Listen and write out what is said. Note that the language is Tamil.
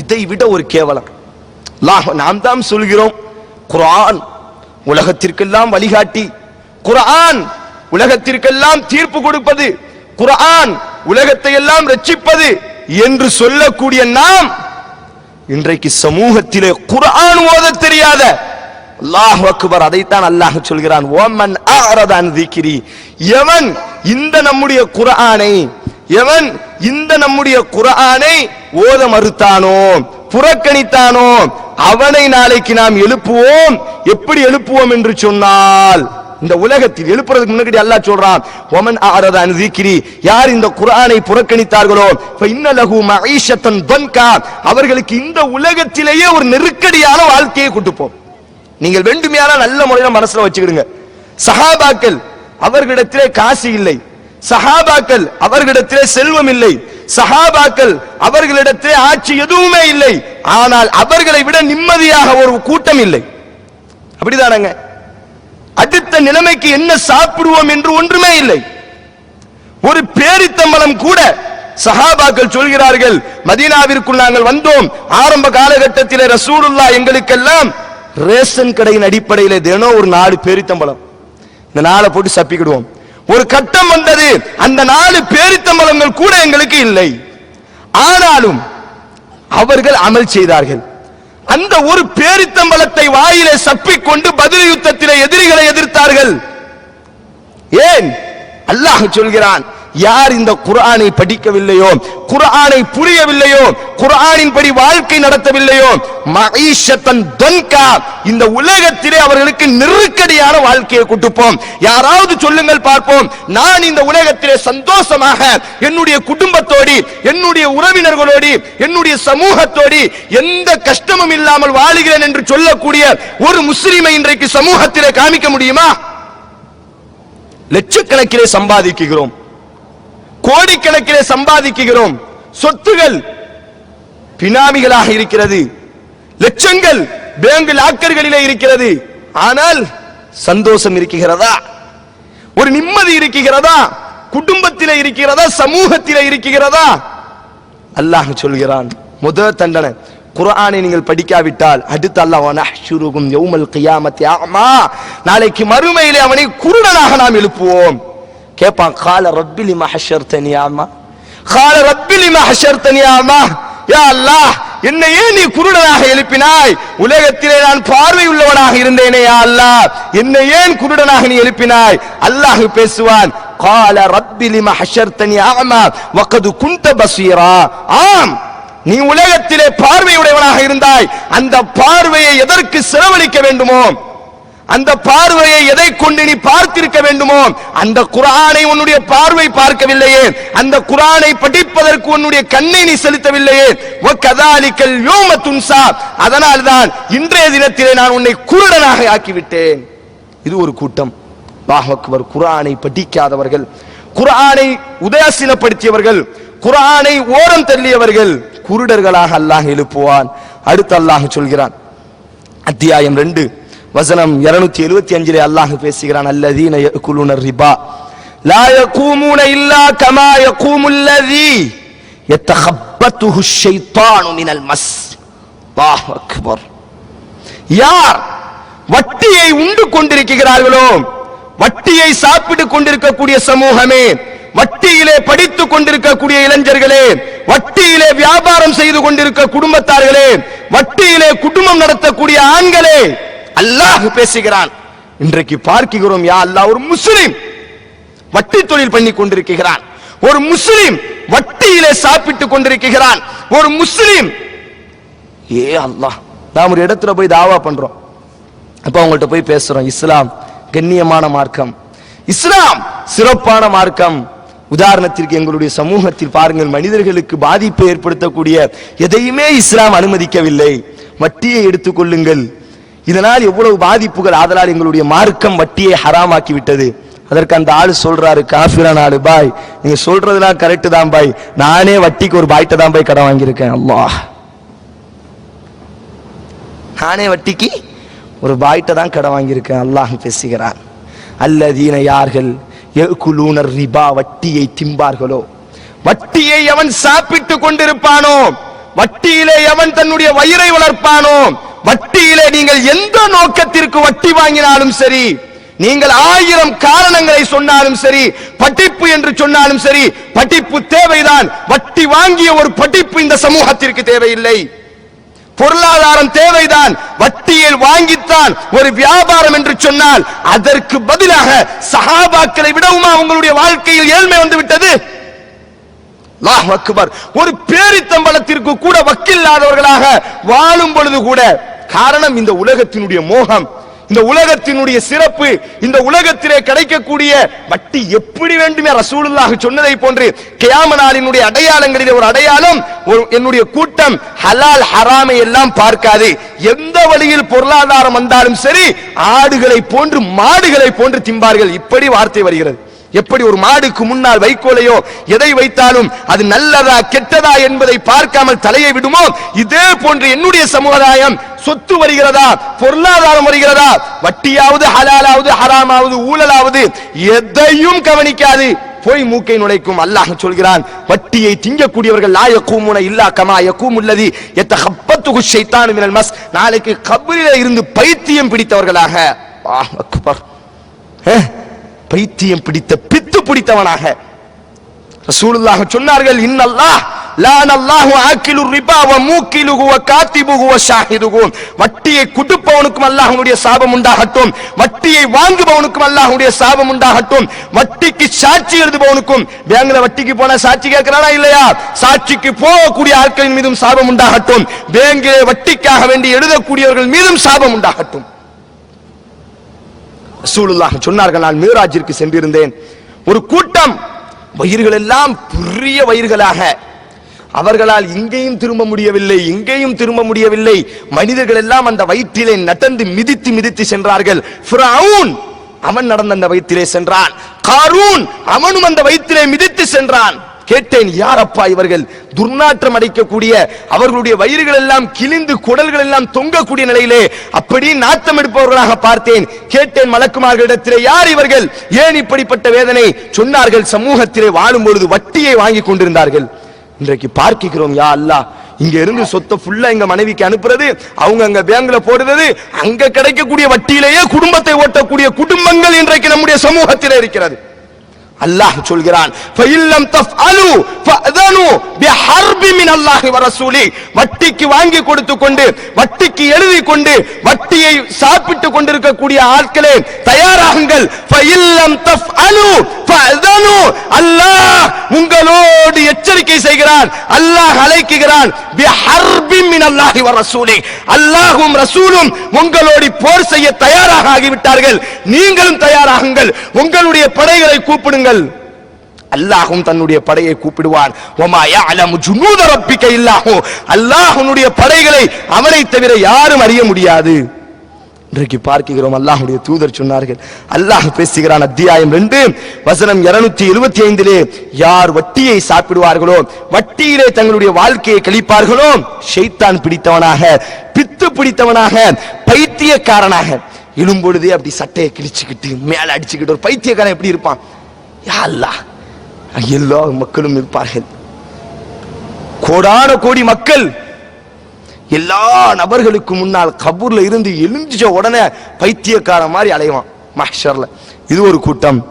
இதை விட ஒரு கேவலம். நாம் தான் சொல்கிறோம் குர்ஆன் உலகத்திற்கெல்லாம் வழிகாட்டி. குர்ஆன் உலகத்திற்கெல்லாம் தீர்ப்பு கொடுப்பது. குர்ஆன் உலகத்தை எல்லாம் ரட்சிப்பது என்று சொல்லக்கூடிய நாம் இன்றைக்கு சமூகத்திலே குர்ஆன் ஓத தெரியாத. அல்லாஹ் அக்பர் அதைத்தான் அல்லாஹ் சொல்கிறான் ஓமன் ஆரதான் திக்கிரி எவன் இந்த நம்முடைய குரானை எவன் இந்த நம்முடைய குரானை ஓத மறுத்தானோ புறக்கணித்தானோ அவனை நாளைக்கு நாம் எழுப்புவோம். எப்படி எழுப்புவோம் என்று சொன்னால் இந்த உலகத்தில் எழுப்புறதுக்கு முன்னாடி அல்லாஹ் சொல்றான் ஒமன் ஆரதான் ஜீக்கிரி யார் இந்த குரானை புறக்கணித்தார்களோ இன்னலகு மஈஷத்தன் பன்கா அவர்களுக்கு இந்த உலகத்திலேயே ஒரு நெருக்கடியான வாழ்க்கையை கொடுப்போம் நீங்கள் வேண்டுமையான நல்ல முறையில மனசுல வச்சுக்கிடுங்க. சஹாபாக்கள் அவர்களிடத்திலே காசு இல்லை. சஹாபாக்கள் அவர்களிடத்திலே செல்வம் இல்லை. சஹாபாக்கள் அவர்களிடத்திலே ஆட்சி எதுவுமே இல்லை. ஆனால் அவர்களை விட நிம்மதியாக ஒரு கூட்டம் இல்லை. அப்படிதானங்க? அடுத்த நிலைமைக்கு என்ன சாப்பிடுவோம் என்று ஒன்றுமே இல்லை. ஒரு பேரித்தம்பலம் கூட சஹாபாக்கள் சொல்கிறார்கள் மதீனாவிற்குள் நாங்கள் வந்தோம். ஆரம்ப காலகட்டத்திலே ரசூலுல்லா எங்களுக்கெல்லாம் ரேஷன் கடையின் அடிப்படையில் தினம் ஒரு நாலு பேரித்தம்பலம் இந்த நாளை போட்டு சப்பிக்கிடுவோம். ஒரு கட்டம் வந்தது. அந்த நாலு பேரித்தம்பலங்கள் கூட எங்களுக்கு இல்லை. ஆனாலும் அவர்கள் அமல் செய்தார்கள். அந்த ஒரு பேரித்தம்பலத்தை வாயிலே சப்பிக்கொண்டு பதில் யுத்தத்திலே எதிரிகளை எதிர்த்தார்கள். ஏன்? அல்லாஹ் சொல்கிறான் யார் இந்த குரானை படிக்கவில்லையோ குர்ஆனை புரியவில்லையோ குரானின் படி வாழ்க்கை நடத்தவில்லையோ இந்த உலகத்திலே அவர்களுக்கு நெருக்கடியான வாழ்க்கையை கொடுப்போம். யாராவது சொல்லுங்கள் பார்ப்போம் நான் இந்த உலகத்திலே சந்தோஷமாக என்னுடைய குடும்பத்தோடு என்னுடைய உறவினர்களோடு என்னுடைய சமூகத்தோடு எந்த கஷ்டமும் இல்லாமல் வாழுகிறேன் என்று சொல்லக்கூடிய ஒரு முஸ்லிமை இன்றைக்கு சமூகத்திலே காமிக்க முடியுமா? லட்சக்கணக்கிலே சம்பாதிக்கிறோம். கோடிக்கணக்கிலே சம்பாதிக்கிறோம் சொத்துகள் பினாமிகளாக இருக்கிறது. லட்சங்கள் பேங்க் லாக்கர்களிலே இருக்கிறது. ஆனால் சந்தோஷம் இருக்கிறதா? ஒரு நிம்மதி இருக்கிறதா? குடும்பத்தில் இருக்கிறதா? சமூகத்தில் இருக்கிறதா? அல்லாஹ் சொல்கிறான் முதல் தண்டனை குர்ஆனை நீங்கள் படிக்காவிட்டால் அடுத்து அல்லாஹ் யௌமல் கியாமத்தி அமா நாளைக்கு மறுமையிலே அவனை குருடனாக நாம் எழுப்புவோம். கேட்பான் கால ரப்பி லிமா ஹஷர்தனி ஆமா கால ரப்பி லிமா ஹஷர்தனி ஆமா யா அல்லாஹ் என்னை ஏன் நீ குருடனாக எழுப்பினாய். உலகத்திலே நான் பார்வை உள்ளவனாக இருந்தேனே யா அல்லாஹ். என்னை ஏன் குருடனாக நீ எழுப்பினாய்? அல்லாஹ் பேசுவான் கால ரப்பி லிமா ஹஷர்தனி ஆமா வகது குந்த பசீரா. ஆம் நீ உலகத்திலே பார்வையுடையவனாக இருந்தாய். அந்த பார்வையை எதற்கு செலவழிக்க வேண்டுமோ? அந்த பார்வையை எதை கொண்டு நீ பார்த்திருக்க வேண்டுமோ அந்த குரானை உன்னுடைய பார்வை பார்க்கவில்லையே. அந்த குரானை படிப்பதற்கு உன்னுடைய கண்ணை நீ செலுத்தவில்லையே. கதாலிக்கல் யோம துன்சா. அதனால்தான் இன்றைய தினத்திலே நான் உன்னை குருடனாக ஆக்கிவிட்டேன். இது ஒரு கூட்டம். அல்லாஹ் குரானை படிக்காதவர்கள் குரானை உதாசீனப்படுத்தியவர்கள் குரானை ஓரம் தள்ளியவர்கள் குருடர்களாக அல்லாஹ் எழுப்புவான். அடுத்து அல்லாஹ் சொல்கிறான். அத்தியாயம் ரெண்டு. வசனம் 275 எழுபத்தி அஞ்சிலே அல்லாஹ் பேசுகிறான் அல்லதீன குலுனர் ரிபா. லா யகூமுன இல்லா கமா கூமுல்லதி லதி ஷைத்தானு மினல் மஸ். அல்லாஹ் அக்பர். யார் வட்டியை உண்டு கொண்டிருக்கிறார்களோ வட்டியை சாப்பிட்டுக் கொண்டிருக்கக்கூடிய சமூகமே வட்டியிலே படித்துக் கொண்டிருக்கக்கூடிய இளைஞர்களே வட்டியிலே வியாபாரம் செய்து கொண்டிருக்க குடும்பத்தார்களே வட்டியிலே குடும்பம் நடத்தக்கூடிய ஆண்களே அல்லாஹ் பேசுகிறான். இன்றைக்கு பார்க்கிறோம் யா அல்லாஹ் ஒரு முஸ்லிம் வட்டி தொழில் பண்ணி கொண்டிருக்கிறான். ஒரு முஸ்லிம் வட்டியிலே சாப்பிட்டுக் கொண்டிருக்கிறான். ஒரு முஸ்லிம் ஏ அல்லாஹ் நாம் ஒரு இடத்துல போய் தாவா பண்றோம். அப்ப அவங்கள்ட்ட போய் பேசுறோம் இஸ்லாம் கண்ணியமான மார்க்கம். இஸ்லாம் சிறப்பான மார்க்கம். உதாரணத்திற்கு எங்களுடைய சமூகத்தில் பாருங்கள் மனிதர்களுக்கு பாதிப்பை ஏற்படுத்தக்கூடிய எதையுமே இஸ்லாம் அனுமதிக்கவில்லை. வட்டியை எடுத்துக்கொள்ளுங்கள் இதனால் எவ்வளவு பாதிப்புகள் ஆதலால் எங்களுடைய மார்க்கம் வட்டியை ஹராமாக்கி விட்டது. அதற்கு அந்த ஆள் சொல்றாரு காஃபிரா நாடு பாய். நீங்க சொல்றதுலாம் கரெக்ட் தான் பாய். நானே வட்டிக்கு ஒரு பாய்ட்ட தான் போய் கடன் வாங்கியிருக்கேன். அம்மா நானே வட்டிக்கு ஒரு பாய்ட்ட தான் கடன் வாங்கியிருக்கேன் அல்லாஹ் பேசுகிறான். அல்லதீன யார்கள் யகுலூனர் ரிபா வட்டியை திம்பார்களோ? வட்டியை அவன் சாப்பிட்டு கொண்டிருப்பானோ? வட்டியிலே எவன் தன்னுடைய வயிறை வளர்ப்பானோ? வட்டியிலே நீங்கள் எந்த நோக்கத்திற்கு வட்டி வாங்கினாலும் சரி நீங்கள் ஆயிரம் காரணங்களை சொன்னாலும் சரி படிப்பு என்று சொன்னாலும் சரி படிப்பு தேவைதான். வட்டி வாங்கிய ஒரு படிப்பு இந்த சமூகத்திற்கு தேவையில்லை. பொருளாதாரம் தேவைதான். வட்டியில் வாங்கித்தான் ஒரு வியாபாரம் என்று சொன்னால் அதற்கு பதிலாக சகாபாக்களை விடவுமா உங்களுடைய வாழ்க்கையில் ஏழ்மை வந்து விட்டது அக்பர். ஒரு பேரித்தம்பலத்திற்கு கூட வக்கில்லாதவர்களாக வாழும் பொழுது கூட காரணம் இந்த உலகத்தினுடைய மோகம் இந்த உலகத்தினுடைய சிறப்பு இந்த உலகத்திலே கிடைக்கக்கூடிய வட்டி எப்படி வேண்டுமே ரசூலுல்லாஹ் சொன்னதை போன்று கியாம நாளினுடைய ஒரு அடையாளம் ஒரு என்னுடைய கூட்டம் ஹலால் ஹராமை எல்லாம் பார்க்காது. எந்த வழியில் பொருளாதாரம் வந்தாலும் சரி ஆடுகளை போன்று மாடுகளை போன்று திம்பார்கள். இப்படி வார்த்தை வருகிறது. எப்படி ஒரு மாடுக்கு முன்னால் வைக்கோலையோ எதை வைத்தாலும் அது நல்லதா கெட்டதா என்பதை பார்க்காமல் தலையை விடுமோ? இதே போன்று என்னுடைய சமுதாயம் சொத்து வருகிறதா பொருளாதாரம் வருகிறதா? வட்டியாவது ஹலாலாவது ஹராமாவது ஊழலாவது எதையும் கவனிக்காது. போய் மூக்கை நுழைக்கும் அல்லாஹ் சொல்கிறான் வட்டியை திங்கக்கூடியவர்கள் லா யகூமுன இல்லா கமா எத்த யத்தஹப்பத்துஹு ஷைத்தானு மினல் மஸ். நாளைக்கு கபரிலே இருந்து பைத்தியம் பிடித்தவர்களாக. அல்லாஹ் அக்பர். ஏ, பைத்தியம் பிடித்த பித்து பிடித்தவனாக. ரசூலுல்லாஹ் சொன்னார்கள் இன்னல்லாஹ் லான் அல்லாஹு ஆக்கிலு ரிபா வ மூக்கிலுஹு வ காத்திபுஹு வ வட்டியை குடுப்பவனுக்கும் அல்லாஹ்வுடைய சாபம் உண்டாகட்டும். வட்டியை வாங்குபவனுக்கும் அல்லாஹ்வுடைய சாபம் உண்டாகட்டும். வட்டிக்கு சாட்சி எழுதுபவனுக்கும் பேங்க்ல வட்டிக்கு போனா சாட்சி கேட்கிறானா இல்லையா? சாட்சிக்கு போகக்கூடிய ஆட்களின் மீதும் சாபம் உண்டாகட்டும். பேங்கிலே வட்டிக்காக வேண்டி எழுதக்கூடியவர்கள் மீதும் சாபம் உண்டாகட்டும். ரசூலுல்லாஹ் சொன்னார்கள் நான் மீராஜிற்கு சென்றிருந்தேன். ஒரு கூட்டம் வயிறுகள் எல்லாம் பெரிய வயிறுகளாக. அவர்களால் இங்கேயும் திரும்ப முடியவில்லை இங்கேயும் திரும்ப முடியவில்லை. மனிதர்கள் எல்லாம் அந்த வயிற்றிலே நடந்து மிதித்து மிதித்து சென்றார்கள். அவன் நடந்த அந்த வயிற்றிலே சென்றான். காரூன் அவனும் அந்த வயிற்றிலே மிதித்து சென்றான். கேட்டேன் யாரப்பா இவர்கள்? துர்நாற்றம் அடைக்கக்கூடிய அவர்களுடைய வயிறுகள் எல்லாம் கிழிந்து குடல்கள் எல்லாம் தொங்கக்கூடிய நிலையிலே அப்படி நாட்டம் எடுப்பவர்களாக பார்த்தேன். கேட்டேன் மலக்குமார்களிடத்திலே யார் இவர்கள்? ஏன் இப்படிப்பட்ட வேதனை? சொன்னார்கள் சமூகத்திலே வாழும் பொழுது வட்டியை வாங்கி கொண்டிருந்தார்கள். இன்றைக்கு பார்க்கிறோம் யா அல்லா இங்க இருந்து சொத்தை ஃபுல்லா எங்க மனைவிக்கு அனுப்புறது அவங்க அங்க பேங்க்ல போடுறது அங்க கிடைக்கக்கூடிய வட்டியிலேயே குடும்பத்தை ஓட்டக்கூடிய குடும்பங்கள் இன்றைக்கு நம்முடைய சமூகத்திலே இருக்கிறது. அல்லாஹ் சொல்கிறான் ஃபைல்லம் தஃஅலு ஃபஅதனு பிஹர்பி மின் அல்லாஹி வ வட்டிக்கு வாங்கி கொடுத்து கொண்டு வட்டிக்கு எழுதி கொண்டு வட்டியை சாப்பிட்டு கொண்டிருக்கக்கூடிய ஆட்களே தயாராகுங்கள். ஃபைல்லம் தஃஅலு ஃபஅதனு. அல்லாஹ் உங்களோடு எச்சரிக்கை செய்கிறான் அல்லாஹ் அழைக்குகிறான் பிஹர்பி மின் அல்லாஹி வரசூலி. அல்லாஹ்வும் ரசூலும் உங்களோடு போர் செய்ய தயாராக ஆகிவிட்டார்கள். நீங்களும் தயாராகுங்கள். உங்களுடைய படைகளை கூப்பிடுங்கள். அல்லாஹும் தன்னுடைய படையை கூப்பிடுவான். அல்லாஹனுடைய படைகளை அவனை தவிர யாரும் அறிய முடியாது. இன்றைக்கு பார்க்கிறோம் அல்லாஹுடைய தூதர் சொன்னார்கள். அல்லாஹ் பேசுகிறான் அத்தியாயம் ரெண்டு வசனம் 275 எழுபத்தி ஐந்திலே யார் வட்டியை சாப்பிடுவார்களோ வட்டியிலே தங்களுடைய வாழ்க்கையை கழிப்பார்களோ ஷைத்தான் பிடித்தவனாக பித்து பிடித்தவனாக பைத்தியக்காரனாக. எழும்பொழுதே அப்படி சட்டையை கிழிச்சுக்கிட்டு மேல அடிச்சுக்கிட்டு ஒரு பைத்தியக்காரன் எப்படி இருப்பான்? யா அல்லாஹ். எல்லா மக்களும் இருப்பார்கள். கோடான கோடி மக்கள் எல்லா நபர்களுக்கு முன்னால் கபூர்ல இருந்து எழுந்திச்ச உடனே பைத்தியக்கார மாதிரி அலைவான். மஹர்ல இது ஒரு கூட்டம்.